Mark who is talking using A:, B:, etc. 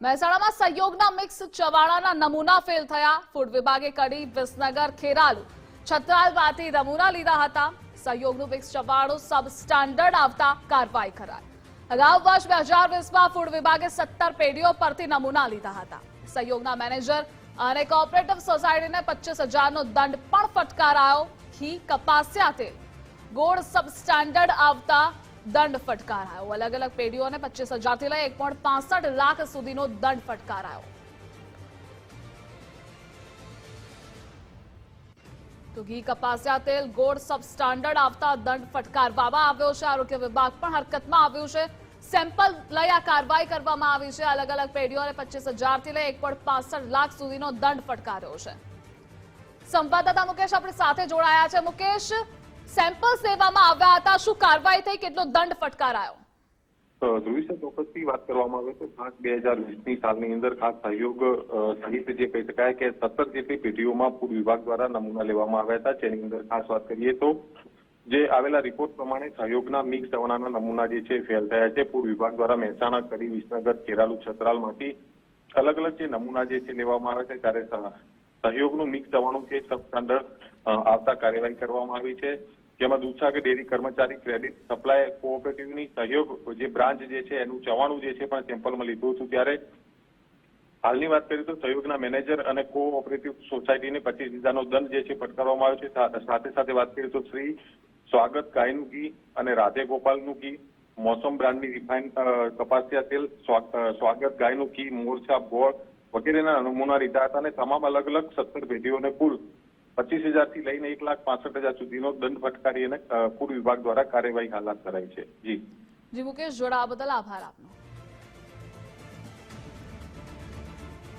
A: મહેસાણામાં સહયોગના મિક્સ ચવાણાના નમૂના ફેલ થયા. ફૂડ વિભાગે કડી વિસનગર ખેરાલુ. છત્રાલમાંથી નમૂના લીધા હતા. સહયોગનું મિક્સ ચવાણું સબ સ્ટાન્ડર્ડ આવતા કાર્યવાહી કરાઈ. અગાઉ વર્ષ બે હજાર વીસમાં ફૂડ વિભાગે સત્તર પેઢીઓ પરથી નમૂના લીધા હતા. સહયોગના મેનેજર અને કોઓપરેટિવ સોસાયટીને પચીસ હજારનો દંડ પણ ફટકારાયો. ઘી કપાસ્યા તેલ. ગોળ સબ સ્ટાન્ડર્ડ આવતા દંડ ફટકારાયો. અલગ અલગ પેઢીઓને પચીસ હજારથી લઈ એક લાખ સુધીનો દંડ ફટકારાયો. તો ઘી કપાસિયા તેલ ગોળ સબ સ્ટાન્ડર્ડ આવતા દંડ ફટકારવામાં આવ્યો છે. આરોગ્ય વિભાગ પણ હરકતમાં આવ્યું છે. સેમ્પલ લઈ આ કાર્યવાહી કરવામાં આવી છે. અલગ અલગ પેઢીઓને પચીસ હજારથી લઈ એક લાખ સુધીનો દંડ ફટકાર્યો છે. સંવાદદાતા મુકેશ આપણી સાથે જોડાયા છે. મુકેશ સેમ્પલ્સ લેવામાં આવ્યા હતા. શું કાર્યવાહી થઈ? કેટલો દંડ ફટકારાયો?
B: ધ્રુવીસર ચોક્કસથી વાત કરવામાં આવે તો ખાસ બે હજાર વીસની સાલની અંદર ખાસ સહયોગ સહિત જે કહી શકાય કે સત્તર જેટલી પેઢીઓમાં ફૂડ વિભાગ દ્વારા નમૂના લેવામાં આવ્યા હતા. જેની અંદર ખાસ વાત કરીએ તો જે આવેલા રિપોર્ટ પ્રમાણે સહયોગના મિક્સ દવાના નમૂના જે છે ફેલ થયા છે. ફૂડ વિભાગ દ્વારા મહેસાણા કરી વિસનગર ખેરાલુ છત્રાલમાંથી અલગ અલગ જે નમૂના જે છે, લેવામાં આવે છે. ત્યારે સહયોગનું મિક્સ દવાનું છે સબ સ્ટાન્ડર્ડ આવતા કાર્યવાહી કરવામાં આવી છે. જેમાં દૂધસાગર ડેરી કર્મચારી ક્રેડિટ સપ્લાય કોઓપરેટિવની સહયોગ જે બ્રાન્ચ જે છે, એનું ચવાણું જે છે, પણ સેમ્પલમાં લીધું હતું ત્યારે. હાલની વાત કરીએ તો સહયોગના મેનેજર અને કોઓપરેટિવ સોસાયટીને પચીસ હજારનો દંડ જે છે, ફટકારવામાં આવ્યો છે. સાથે સાથે વાત કરીએ તો શ્રી સ્વાગત ગાયનું ઘી અને રાધે ગોપાલનું ઘી મોસમ બ્રાન્ડની રિફાઇન કપાસિયા તેલ સ્વાગત ગાયનું ઘી મોરછા ગોળ વગેરેના નમૂના લીધા હતા અને તમામ અલગ અલગ સત્તર પેઢીઓને કુલ પચીસ હજારથી લઈને એક લાખ પાસઠ હજાર સુધીનો દંડ ફટકારી અને ફૂડ વિભાગ દ્વારા કાર્યવાહી હાથ ધરાઈ છે. જી.
A: જી, મુકેશ જોડાવા બદલ આભાર આપનો.